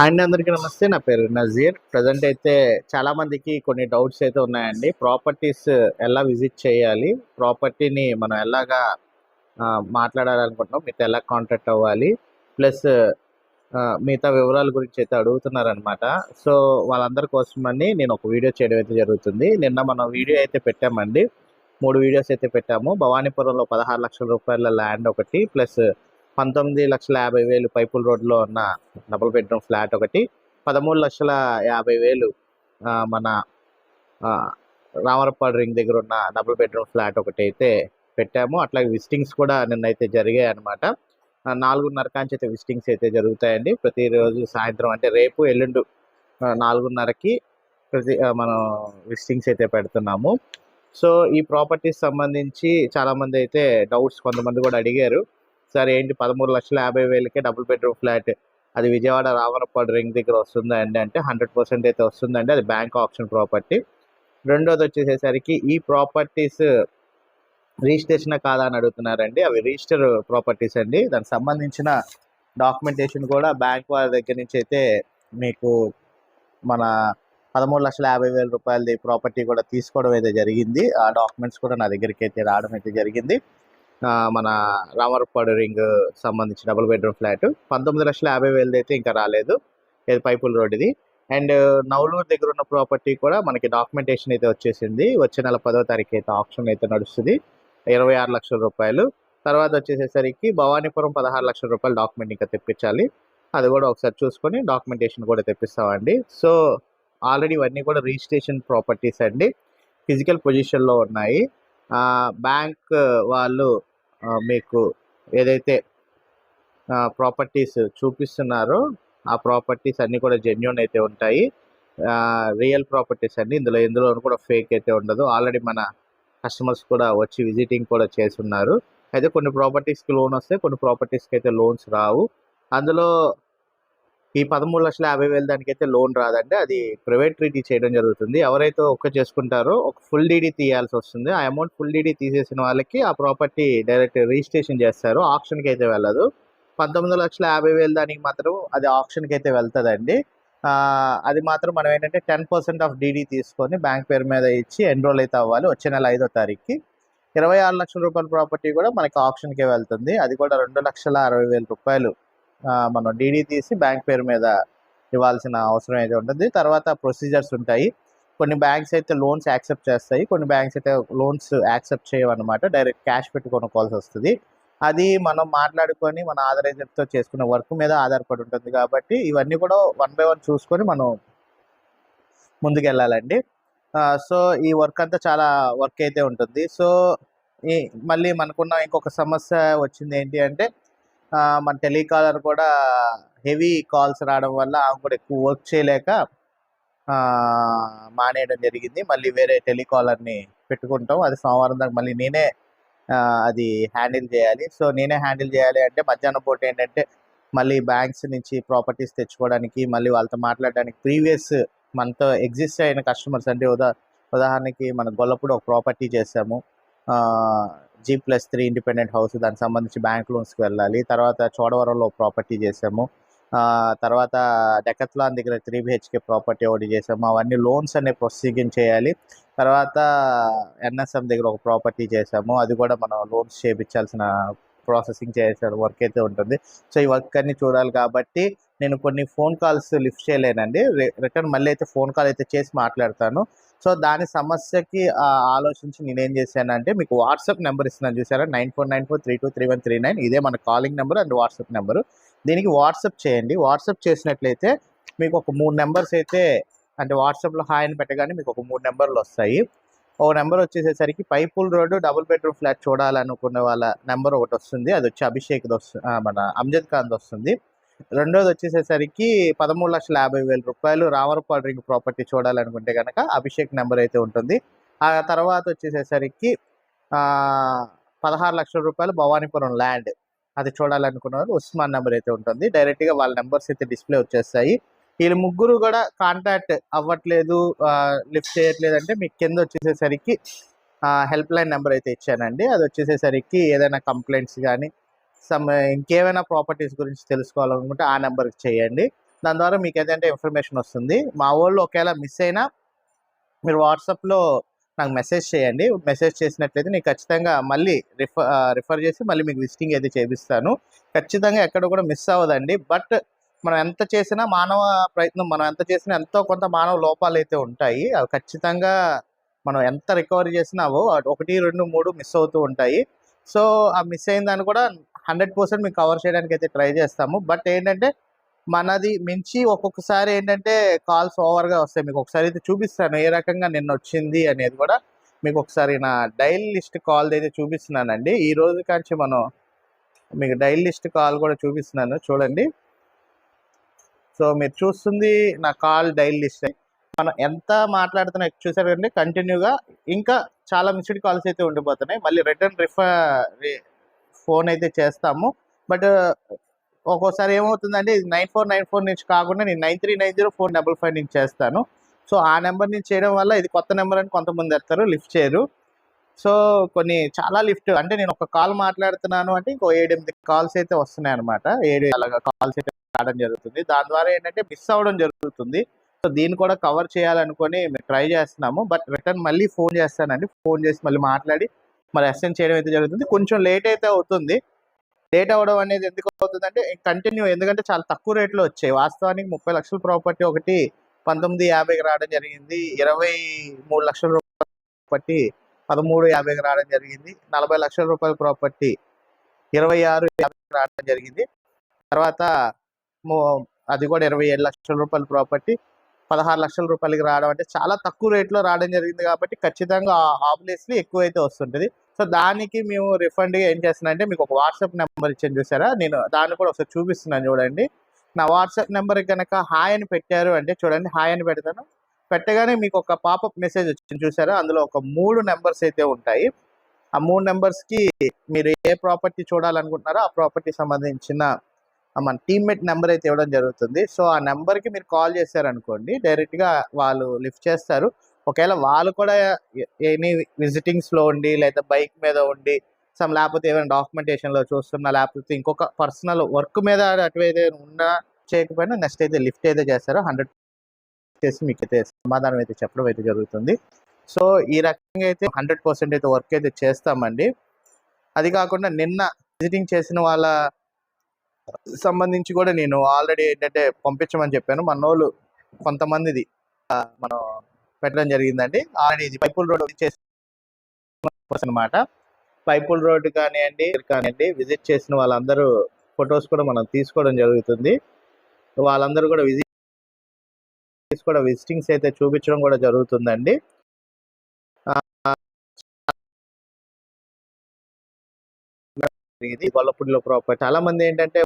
And అందరికీ నమస్తే. నా పేరు నజీర్. ప్రజెంట్ అయితే చాలా మందికి కొన్ని డౌట్స్ అయితే ఉన్నాయండి. ప్రాపర్టీస్ ఎలా విజిట్ చేయాలి? ప్రాపర్టీని మనం ఎలాగా మాట్లాడాలనుకుంటున్నాం? మీతో ఎలా కాంటాక్ట్ అవ్వాలి? ప్లస్ మిగతా వివరాల గురించి అయితే అడుగుతున్నారనమాట సో వాళ్ళందరి కోసమని నేను ఒక వీడియో చేయడం అయితే జరుగుతుంది. నిన్న మనం వీడియో అయితే పెట్టామండి. మూడు వీడియోస్ అయితే పెట్టాము. భవానీపురంలో పదహారు లక్షల రూపాయల ల్యాండ్ ఒకటి. ప్లస్ పంతొమ్మిది లక్షల యాభై వేలు పైపుల్ రోడ్లో ఉన్న డబుల్ బెడ్రూమ్ ఫ్లాట్ ఒకటి పదమూడు లక్షల యాభై వేలు మన రామరపాడు రింగ్ దగ్గర ఉన్న డబుల్ బెడ్రూమ్ ఫ్లాట్ ఒకటి అయితే పెట్టాము. అట్లాగే విజిటింగ్స్ కూడా నిన్నైతే జరిగాయి అనమాట నాలుగున్నర కాంచి అయితే విజిటింగ్స్ అయితే జరుగుతాయండి. ప్రతిరోజు సాయంత్రం అంటే రేపు ఎల్లుండు నాలుగున్నరకి ప్రతి మనం విజిటింగ్స్ అయితే పెడుతున్నాము. సో ఈ ప్రాపర్టీస్ సంబంధించి చాలామంది అయితే డౌట్స్ కొంతమంది కూడా అడిగారు. సార్ ఏంటి పదమూడు లక్షల యాభై వేలకే డబుల్ బెడ్రూమ్ ఫ్లాట్. అది విజయవాడ రావణపాడు రింగ్ దగ్గర వస్తుందా అండి అంటే హండ్రెడ్ పర్సెంట్ అయితే వస్తుందండి. అది బ్యాంక్ ఆప్షన్ ప్రాపర్టీ. రెండోది వచ్చేసేసరికి ఈ ప్రాపర్టీస్ రిజిస్ట్రేషన్ కాదా అని అడుగుతున్నారండి. అవి రిజిస్టర్ ప్రాపర్టీస్ అండి. దానికి సంబంధించిన డాక్యుమెంటేషన్ కూడా బ్యాంక్ వారి దగ్గర నుంచి అయితే మీకు మన పదమూడు లక్షల యాభై వేల రూపాయలది ప్రాపర్టీ కూడా తీసుకోవడం అయితే జరిగింది. ఆ డాక్యుమెంట్స్ కూడా నా దగ్గరికి అయితే రావడం అయితే జరిగింది. మన రామరపాడు రింగ్ సంబంధించి డబుల్ బెడ్రూమ్ ఫ్లాట్. పంతొమ్మిది లక్షల యాభై వేలది అయితే ఇంకా రాలేదు. ఇది పైపుల్ రోడ్ ఇది అండ్ నవలూరు దగ్గర ఉన్న ప్రాపర్టీ కూడా మనకి డాక్యుమెంటేషన్ అయితే వచ్చేసింది. వచ్చే నెల పదో తారీఖు అయితే ఆప్షన్ అయితే నడుస్తుంది. ఇరవై ఆరు లక్షల రూపాయలు. తర్వాత వచ్చేసేసరికి భవానీపురం పదహారు లక్షల రూపాయలు డాక్యుమెంట్ ఇంకా తెప్పించాలి. అది కూడా ఒకసారి చూసుకొని డాక్యుమెంటేషన్ కూడా తెప్పిస్తామండి. సో ఆల్రెడీ ఇవన్నీ కూడా రిజిస్ట్రేషన్ ప్రాపర్టీస్ అండి. ఫిజికల్ పొజిషన్లో ఉన్నాయి. బ్యాంక్ వాళ్ళు మీకు ఏదైతే ప్రాపర్టీస్ చూపిస్తున్నారో ఆ ప్రాపర్టీస్ అన్నీ కూడా జెన్యున్ అయితే ఉంటాయి. రియల్ ప్రాపర్టీస్ అండి ఇందులో ఇందులో కూడా ఫేక్ అయితే ఉండదు. ఆల్రెడీ మన కస్టమర్స్ కూడా వచ్చి విజిటింగ్ కూడా చేస్తున్నారు. అయితే కొన్ని ప్రాపర్టీస్కి లోన్ వస్తే కొన్ని ప్రాపర్టీస్కి అయితే లోన్స్ రావు. అందులో ఈ పదమూడు లక్షల యాభై వేలు దానికైతే లోన్ రాదండి. అది ప్రైవేట్ ట్రీటీ చేయడం జరుగుతుంది. ఎవరైతే ఒక్క చేసుకుంటారో ఒక ఫుల్ డీడీ తీయాల్సి వస్తుంది. ఆ అమౌంట్ ఫుల్ డీడీ తీసేసిన వాళ్ళకి ఆ ప్రాపర్టీ డైరెక్ట్ రిజిస్ట్రేషన్ చేస్తారు. ఆప్షన్కి అయితే వెళ్ళదు. పంతొమ్మిది లక్షల యాభై వేలు దానికి మాత్రం అది ఆప్షన్కి అయితే వెళ్తుందండి. అది మాత్రం మనం ఏంటంటే టెన్ పర్సెంట్ ఆఫ్ డీడీ తీసుకొని బ్యాంక్ పేరు మీద ఇచ్చి ఎన్రోల్ అయితే అవ్వాలి వచ్చే నెల ఐదో తారీఖుకి. ఇరవై ఆరు లక్షల రూపాయల ప్రాపర్టీ కూడా మనకి ఆప్షన్కే వెళ్తుంది. అది కూడా రెండు లక్షల అరవై వేల రూపాయలు మనం డీడీ తీసి బ్యాంక్ పేరు మీద ఇవ్వాల్సిన అవసరం అయితే ఉంటుంది. తర్వాత ప్రొసీజర్స్ ఉంటాయి. కొన్ని బ్యాంక్స్ అయితే లోన్స్ యాక్సెప్ట్ చేస్తాయి. కొన్ని బ్యాంక్స్ అయితే లోన్స్ యాక్సెప్ట్ చేయవన్నమాట. డైరెక్ట్ క్యాష్ పెట్టి కొనుక్కోవాల్సి వస్తుంది. అది మనం మాట్లాడుకొని మన ఆధార్ ఏజెంట్తో చేసుకున్న వర్క్ మీద ఆధారపడి ఉంటుంది కాబట్టి ఇవన్నీ కూడా వన్ బై వన్ చూసుకొని మనం ముందుకు వెళ్ళాలండి సో ఈ వర్క్ అంతా చాలా వర్క్ అయితే ఉంటుంది. సో ఈ మళ్ళీ మనకున్న ఇంకొక సమస్య వచ్చింది ఏంటి అంటే మన టెలికాలర్ కూడా హెవీ కాల్స్ రావడం వల్ల ఆమె కూడా ఎక్కువ వర్క్ చేయలేక మానేయడం జరిగింది. మళ్ళీ వేరే టెలికాలర్ని పెట్టుకుంటాం. అది సోమవారం దాకా మళ్ళీ నేనే అది హ్యాండిల్ చేయాలి. సో నేనే హ్యాండిల్ చేయాలి అంటే మధ్యాహ్నం పూట ఏంటంటే మళ్ళీ బ్యాంక్స్ నుంచి ప్రాపర్టీస్ తెచ్చుకోవడానికి మళ్ళీ వాళ్ళతో మాట్లాడడానికి ప్రీవియస్ మనతో ఎగ్జిస్ట్ అయిన కస్టమర్స్. అంటే ఉదా ఉదాహరణకి మన గొల్లపూడి ఒక ప్రాపర్టీ చేసాము G plus three independent house దానికి సంబంధించి బ్యాంక్ లోన్స్కి వెళ్ళాలి. తర్వాత చోడవరంలో ప్రాపర్టీ చేసాము. తర్వాత డెకత్లాన్ దగ్గర త్రీ బిహెచ్కే ప్రాపర్టీ ఒకటి చేసాము. అవన్నీ లోన్స్ అనే ప్రొసీజింగ్ చేయాలి. తర్వాత ఎన్ఎస్ఎం దగ్గర ఒక ప్రాపర్టీ చేసాము. అది కూడా మనం లోన్స్ చేయించాల్సిన ప్రాసెసింగ్ చేసే వర్క్ అయితే ఉంటుంది. సో ఈ వర్క్ అన్ని చూడాలి కాబట్టి నేను కొన్ని ఫోన్ కాల్స్ లిఫ్ట్ చేయలేనండి. రిటర్న్ మళ్ళీ అయితే ఫోన్ కాల్ అయితే చేసి మాట్లాడతాను. సో దాని సమస్యకి ఆలోచించి నేనేం చేశానంటే మీకు వాట్సాప్ నెంబర్ ఇస్తున్నాను చూసారా? Nine four nine four three two three one three nine ఇదే మన calling number and WhatsApp number. దీనికి వాట్సాప్ చేయండి. వాట్సాప్ చేసినట్లయితే మీకు ఒక మూడు నెంబర్స్ అయితే అంటే వాట్సాప్లో హాయ్ అని పెట్టగానే మీకు ఒక మూడు నెంబర్లు వస్తాయి. ఒక number వచ్చేసేసరికి Pipula road double bedroom flat చూడాలనుకునే వాళ్ళ నెంబర్ ఒకటి వస్తుంది. అది వచ్చి అభిషేక్ వస్తుంది మన అమ్జద్ ఖాన్ వస్తుంది. రెండోది వచ్చేసేసరికి పదమూడు లక్షల యాభై వేల రూపాయలు రామరపాడు రింగ్ ప్రాపర్టీ చూడాలనుకుంటే కనుక అభిషేక్ నెంబర్ అయితే ఉంటుంది. ఆ తర్వాత వచ్చేసేసరికి పదహారు లక్షల రూపాయలు భవానీపురం ల్యాండ్ అది చూడాలనుకున్న వాళ్ళు ఉస్మాన్ నెంబర్ అయితే ఉంటుంది. డైరెక్ట్గా వాళ్ళ నెంబర్స్ అయితే డిస్ప్లే వచ్చేస్తాయి. వీళ్ళు ముగ్గురు కూడా కాంటాక్ట్ అవ్వట్లేదు లిఫ్ట్ చేయట్లేదు అంటే మీకు కింద వచ్చేసేసరికి హెల్ప్ లైన్ నెంబర్ అయితే ఇచ్చానండి. అది వచ్చేసేసరికి ఏదైనా కంప్లైంట్స్ కానీ సమ్ ఇంకేమైనా ప్రాపర్టీస్ గురించి తెలుసుకోవాలనుకుంటే ఆ నెంబర్కి చేయండి. దాని ద్వారా మీకు ఏదంటే ఇన్ఫర్మేషన్ వస్తుంది. మా వాళ్ళు ఒకవేళ మిస్ అయినా మీరు వాట్సాప్లో నాకు మెసేజ్ చేయండి. మెసేజ్ చేసినట్లయితే నేను ఖచ్చితంగా మళ్ళీ రిఫర్ రిఫర్ చేసి మళ్ళీ మీకు విజిటింగ్ అయితే చేపిస్తాను. ఖచ్చితంగా ఎక్కడ కూడా మిస్ అవ్వదండి. బట్ మనం ఎంత చేసినా మానవ ప్రయత్నం మనం ఎంత చేసినా ఎంతో కొంత మానవ లోపాలు అయితే ఉంటాయి. అవి ఖచ్చితంగా మనం ఎంత రికవరీ చేసినావో ఒకటి రెండు మూడు మిస్ అవుతూ ఉంటాయి. సో ఆ మిస్ అయిన దాన్ని కూడా హండ్రెడ్ పర్సెంట్ మీకు కవర్ చేయడానికి అయితే ట్రై చేస్తాము. బట్ ఏంటంటే మనది మించి ఒక్కొక్కసారి ఏంటంటే కాల్స్ ఓవర్గా వస్తాయి. మీకు ఒకసారి అయితే చూపిస్తాను. ఏ రకంగా నిన్న వచ్చింది అనేది కూడా మీకు ఒకసారి నా డైల్ లిస్ట్ కాల్ అయితే చూపిస్తున్నానండి. ఈ రోజు కాంచి మనం మీకు డైల్ లిస్ట్ కాల్ కూడా చూపిస్తున్నాను. చూడండి. సో మీరు చూస్తుంది నా కాల్ డైల్ లిస్ట్ మనం ఎంత మాట్లాడుతున్నా చూసారండి కంటిన్యూగా ఇంకా చాలా మిస్డ్ కాల్స్ అయితే ఉండిపోతున్నాయి. మళ్ళీ రిటర్న్ రిఫర్ ఫోన్ అయితే చేస్తాము. బట్ ఒక్కోసారి ఏమవుతుందంటే ఇది నైన్ ఫోర్ నైన్ ఫోర్ నుంచి కాకుండా నేను nine three nine zero four double five నుంచి చేస్తాను. సో ఆ నెంబర్ నుంచి చేయడం వల్ల ఇది కొత్త నెంబర్ అని కొంతమంది ఎత్తారు లిఫ్ట్ చేయరు. సో కొన్ని చాలా లిఫ్ట్ అంటే నేను ఒక కాల్ మాట్లాడుతున్నాను అంటే ఇంకో ఏడు ఎనిమిది కాల్స్ అయితే వస్తున్నాయి అనమాట ఏడు అలాగా కాల్స్ అయితే రావడం జరుగుతుంది. దాని ద్వారా ఏంటంటే మిస్ అవ్వడం జరుగుతుంది. సో దీన్ని కూడా కవర్ చేయాలనుకొని మేము ట్రై చేస్తున్నాము. బట్ రిటర్న్ మళ్ళీ ఫోన్ చేస్తానండి. ఫోన్ చేసి మళ్ళీ మాట్లాడి మరి అసెండ్ చేయడం అయితే జరుగుతుంది. కొంచెం లేట్ అయితే అవుతుంది. లేట్ అవ్వడం అనేది ఎందుకు అవుతుంది అంటే కంటిన్యూ ఎందుకంటే చాలా తక్కువ రేట్లో వచ్చాయి. వాస్తవానికి ముప్పై లక్షల ప్రాపర్టీ ఒకటి పంతొమ్మిది యాభైకి రావడం జరిగింది. ఇరవై మూడు లక్షల రూపాయల ప్రాపర్టీ పదమూడు యాభైకి రావడం జరిగింది. నలభై లక్షల రూపాయల ప్రాపర్టీ ఇరవై ఆరు యాభైకి రావడం జరిగింది. తర్వాత అది కూడా ఇరవై ఏడు లక్షల రూపాయల ప్రాపర్టీ పదహారు లక్షల రూపాయలకి రావడం అంటే చాలా తక్కువ రేట్లో రావడం జరిగింది కాబట్టి ఖచ్చితంగా ఆబ్వియస్లీ ఎక్కువ అయితే వస్తుంటుంది. సో దానికి మేము రిఫండ్గా ఏం చేస్తున్నానంటే మీకు ఒక వాట్సాప్ నెంబర్ ఇచ్చాను చూసారా? నేను దాన్ని కూడా ఒకసారి చూపిస్తున్నాను చూడండి. నా వాట్సాప్ నెంబర్ కనుక హాయ్ అని పెట్టారు అంటే చూడండి హాయ్ అని పెడతాను. పెట్టగానే మీకు ఒక పాపప్ మెసేజ్ వచ్చింది చూసారా? అందులో ఒక మూడు నెంబర్స్ అయితే ఉంటాయి. ఆ మూడు నెంబర్స్కి మీరు ఏ ప్రాపర్టీ చూడాలనుకుంటున్నారో ఆ ప్రాపర్టీ సంబంధించిన మన టీమ్మేట్ నెంబర్ అయితే ఇవ్వడం జరుగుతుంది. సో ఆ నెంబర్కి మీరు కాల్ చేశారనుకోండి డైరెక్ట్గా వాళ్ళు లిఫ్ట్ చేస్తారు. ఒకవేళ వాళ్ళు కూడా ఎనీ విజిటింగ్స్లో ఉండి లేదా బైక్ మీద ఉండి సమ్ లేకపోతే ఏమైనా డాక్యుమెంటేషన్లో చూస్తున్నా లేకపోతే ఇంకొక పర్సనల్ వర్క్ మీద అటువైతే ఉన్నా చేయకపోయినా నెక్స్ట్ అయితే లిఫ్ట్ అయితే చేస్తారో. హండ్రెడ్ చేసి మీకు అయితే సమాధానం అయితే చెప్పడం అయితే జరుగుతుంది. సో ఈ రకంగా అయితే హండ్రెడ్ పర్సెంట్ అయితే వర్క్ అయితే చేస్తామండి. అది కాకుండా నిన్న విజిటింగ్ చేసిన వాళ్ళ సంబంధించి కూడా నేను ఆల్రెడీ ఏంటంటే పంపించమని చెప్పాను. మన వాళ్ళు కొంతమందిది మనం పెట్టడం జరిగిందండి. ఆల్రెడీ ఇది పైపుల్ రోడ్ చేసిన అనమాట పైపుల్ రోడ్ కానివ్వండి కానివ్వండి విజిట్ చేసిన వాళ్ళందరూ ఫొటోస్ కూడా మనం తీసుకోవడం జరుగుతుంది. వాళ్ళందరూ కూడా విజిట్ కూడా విజిటింగ్స్ అయితే చూపించడం కూడా జరుగుతుందండి. ఇది గొల్లపూడిలో ప్రాపర్ చాలా మంది ఏంటంటే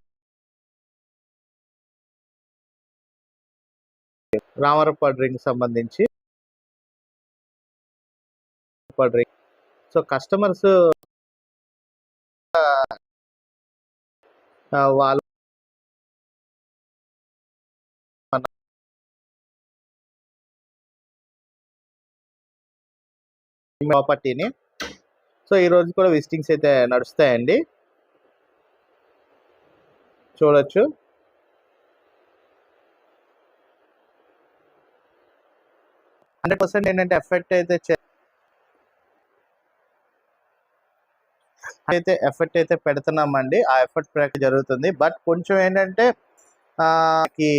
రామరప్ప డ్రింక్ సంబంధించి రింగ్ సో కస్టమర్స్ వాళ్ళు ప్రాపర్టీని. సో ఈ రోజు కూడా విజిటింగ్స్ అయితే నడుస్తాయండి. చూడొచ్చు. హండ్రెడ్ పర్సెంట్ ఏంటంటే ఎఫెక్ట్ అయితే అయితే ఎఫెక్ట్ అయితే పెడుతున్నామండి. ఆ ఎఫెక్ట్ ప్రకారం జరుగుతుంది. బట్ కొంచెం ఏంటంటే ఆ, ఈ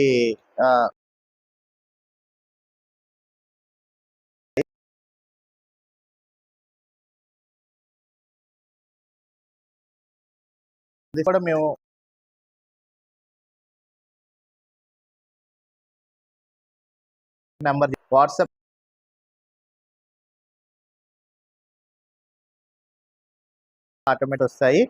ఇది కూడా మేము నెంబర్ వాట్సాప్ ఆటోమేటిక్ వస్తాయి.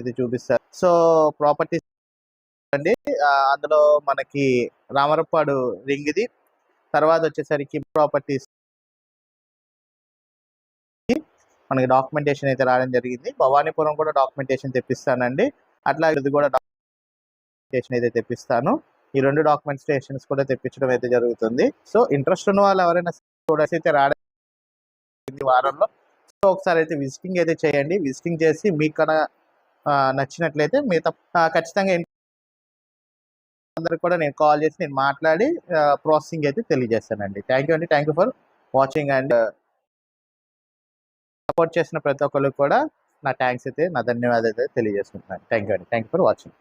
ఇది చూపిస్తారు సో ప్రాపర్టీస్ అండి. అందులో మనకి రామరప్పాడు రింగ్ ఇది. తర్వాత వచ్చేసరికి ప్రాపర్టీస్ మనకి డాక్యుమెంటేషన్ అయితే రావడం జరిగింది. భవానీపురం కూడా డాక్యుమెంటేషన్ తెప్పిస్తానండి. అట్లా ఇది కూడా డాక్యుమెంటేషన్ అయితే తెప్పిస్తాను. ఈ రెండు డాక్యుమెంటేషన్స్ కూడా తెప్పించడం అయితే జరుగుతుంది. సో ఇంట్రెస్ట్ ఉన్న వాళ్ళు ఎవరైనా స్టూడెంట్స్ అయితే రావడం వారంలో. సో ఒకసారి అయితే విజిటింగ్ అయితే చేయండి. విజిటింగ్ చేసి మీకు కనుక నచ్చినట్లయితే మిగతా ఖచ్చితంగా అందరికి కూడా నేను కాల్ చేసి నేను మాట్లాడి ప్రాసెసింగ్ అయితే తెలియజేస్తానండి. థ్యాంక్ యూ అండి. Thank you for watching and support చేసిన ప్రతి ఒక్కరికి కూడా నా థ్యాంక్స్ అయితే నా ధన్యవాదాలు అయితే తెలియజేసుకుంటున్నాను. థ్యాంక్ యూ అండి. Thank you for watching.